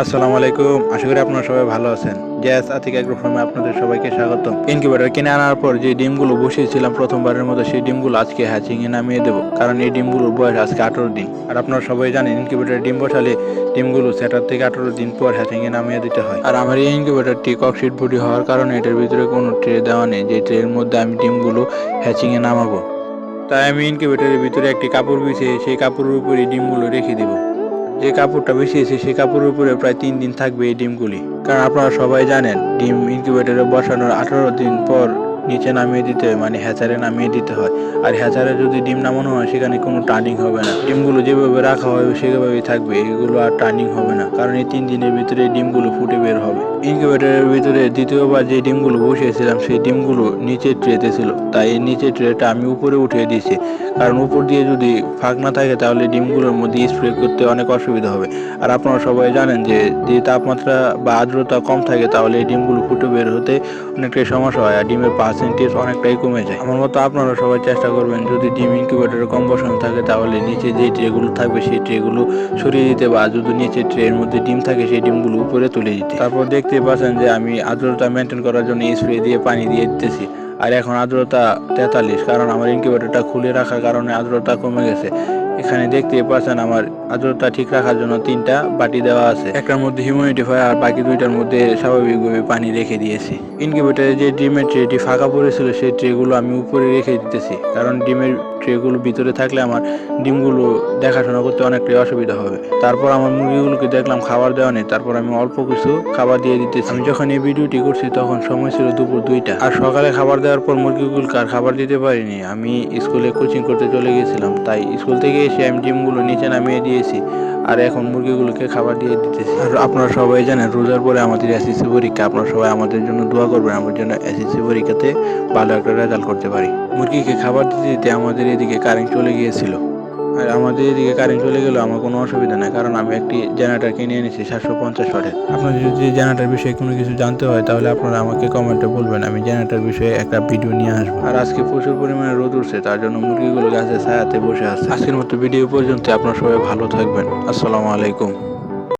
আসসালামু আলাইকুম। আশা করি আপনারা সবাই ভালো আছেন। গ্যাস আতিক এগ্রো ফার্মে আপনাদের সবাইকে স্বাগত ইনকিউবেটর কিনে আনার পর যে ডিমগুলো বসিয়েছিলাম প্রথমবারের মতো, সেই ডিমগুলো আজকে হ্যাচিং এ নামিয়ে দেবো। কারণ এই ডিমগুলোর বয়স আজকে আঠারো দিন। আর আপনারা সবাই জানেন, ইনকিউবেটরে ডিম বসালে ডিমগুলো সেটার থেকে আঠারো দিন পর হ্যাচিং এ নামিয়ে দিতে হয়। আর আমার এই ইনকিউবেটরটি ককশিট বডি হওয়ার কারণে এটার ভিতরে কোনো ট্রে দেওয়া নেই। যে ট্রের মধ্যে আমি ডিমগুলো হ্যাচিং এ নামাবো। তাই আমি ইনকিউবেটরের ভিতরে একটি কাপড় বিছিয়ে সেই কাপড়ের উপরে ডিমগুলো রেখে দিব। যে কাপড়টা বেশিয়েছে সেই কাপড়ের উপরে প্রায় তিন দিন থাকবে এই ডিমগুলি। কারণ আপনারা সবাই জানেন, ডিম ইনকিউবেটরে বসানোর আঠারো দিন পর নিচে নামিয়ে দিতে হয় মানে হ্যাচারে নামিয়ে দিতে হয়। আর হ্যাচারে যদি ডিম নামানো হয়, সেখানে কোনো টার্নিং হবে না। ডিমগুলো যেভাবে রাখা হবে, সেভাবেই থাকবে। এগুলো আর টার্নিং হবে না। কারণ এই তিন দিনের ভিতরে ডিমগুলো ফুটে বের হবে। ইনকিউবেটরের ভিতরে দ্বিতীয়বার যে ডিমগুলো বসিয়েছিলাম, সেই ডিমগুলো নিচের ট্রেতে ছিল। তাই এই নিচের ট্রেটা আমি উপরে উঠিয়ে দিয়েছি। কারণ উপর দিয়ে যদি ফাঁক না থাকে, তাহলে ডিমগুলোর মধ্যে স্প্রে করতে অনেক অসুবিধা হবে। আর আপনারা সবাই জানেন যে যে তাপমাত্রা বা আর্দ্রতা কম থাকে, তাহলে এই ডিমগুলো ফুটে বের হতে অনেকটাই সমস্যা হয়। আর ডিমের পার্সেন্টেজ অনেকটাই কমে যায়। আমার মতো আপনারা সবাই চেষ্টা করবেন, যদি ডিম ইনকিউবেটরে কম বসানো থাকে, তাহলে নিচে যে ট্রেগুলো থাকবে, সেই ট্রেগুলো সরিয়ে দিতে বা যদি নিচে ট্রের মধ্যে ডিম থাকে, সেই ডিমগুলো উপরে তুলে দিতে। তারপর দেখতে পাচ্ছেন যে আমি আর্দ্রতা মেনটেন করার জন্য স্প্রে দিয়ে পানি দিয়ে দিতেছি। আর এখন আর্দ্রতা তেতাল্লিশ, কারণ আমার ইনকিউবেটরটা খুলে রাখার কারণে আর্দ্রতা কমে গেছে। এখানে দেখতে পাচ্ছেন আমার আর্দ্রতা ঠিক রাখার জন্য তিনটা বাটি দেওয়া আছে। একটার মধ্যে হিউমিডিফায়ার আর বাকি দুইটার মধ্যে স্বাভাবিকভাবে পানি রেখে দিয়েছি। ইনকিউবেটরে যে ডিমের ট্রেটি ফাঁকা পড়েছিল, সেই ট্রেগুলো আমি উপরে রেখে দিতেছি। কারণ ডিমের ট্রেগুলো ভিতরে থাকলে আমার ডিমগুলো দেখাশোনা করতে অনেকটাই অসুবিধা হবে। তারপর আমার মুরগিগুলোকে দেখলাম খাবার দেওয়া নেই, তারপর আমি অল্প কিছু খাবার দিয়ে দিতেছি। আমি যখন এই ভিডিওটি করছি, তখন সময় ছিল দুপুর দুইটা। আর সকালে খাবার দেওয়ার পর মুরগিগুলোকে আর খাবার দিতে পারিনি। আমি স্কুলে কোচিং করতে চলে গেছিলাম, তাই স্কুল থেকে এসে আমি ডিমগুলো নিচে নামিয়ে দিয়েছি আর এখন মুরগিগুলোকে খাবার দিয়ে দিতেছি। আর আপনারা সবাই জানেন, রোজার পরে আমাদের এসএসসি পরীক্ষা। আপনারা সবাই আমাদের জন্য দোয়া করবেন, আমার জন্য এসএসসি পরীক্ষাতে ভালো একটা রেজাল্ট করতে পারি। মুরগিকে খাবার দিতে দিতে আমাদের এদিকে কারেন্ট চলে গিয়েছিল। আর আমাদের এদিকে কারেন্ট চলে গেলেও আমার কোনো অসুবিধা নাই, কারণ আমি একটি জেনারেটার কিনে এনেছি সাতশো পঞ্চাশ ওয়াটের আপনার যদি জেনারেটার বিষয়ে কোনো কিছু জানতে হয়, তাহলে আপনারা আমাকে কমেন্টে বলবেন, আমি জেনারেটর বিষয়ে একটা ভিডিও নিয়ে আসব। আর আজকে প্রচুর পরিমাণে রোদ উঠছে, তার জন্য মুরগিগুলো গাছের ছায়াতে বসে আছে। আজকের মতো ভিডিও পর্যন্ত আপনার সবাই ভালো থাকবেন। আসসালামু আলাইকুম।